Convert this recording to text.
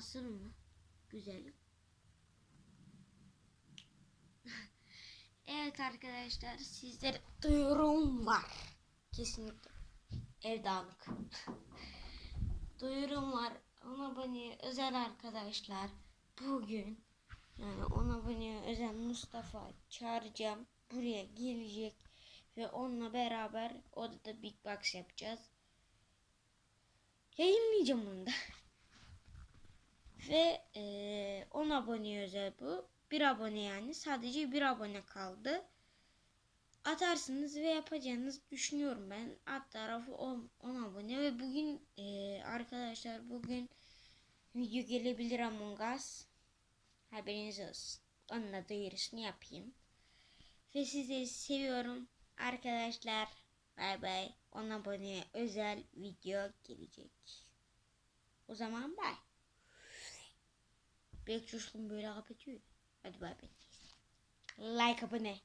Nasıl mı? Güzel. evet arkadaşlar sizlere duyurum var. Kesinlikle. Ev dağınık. duyurum var. Ona abone özel arkadaşlar. Bugün yani ona abone özel Mustafa çağıracağım. Buraya gelecek ve onunla beraber odada Big Box yapacağız. Yayınlayacağım onu da. Ve eee 10 abone özel bu. 1 abone yani. Sadece 1 abone kaldı. Atarsınız ve yapacağınızı düşünüyorum ben. Alt tarafı 10, 10 abone ve bugün eee, arkadaşlar bugün video gelebilir Among Us. Haberiniz olsun. Onun da duyurusunu yapayım. Ve sizi seviyorum arkadaşlar. Bay bay. 10 aboneye özel video gelecek. O zaman bay. Belki çocukluğum böyle kapatıyor. Hadi bay bay. Like abone.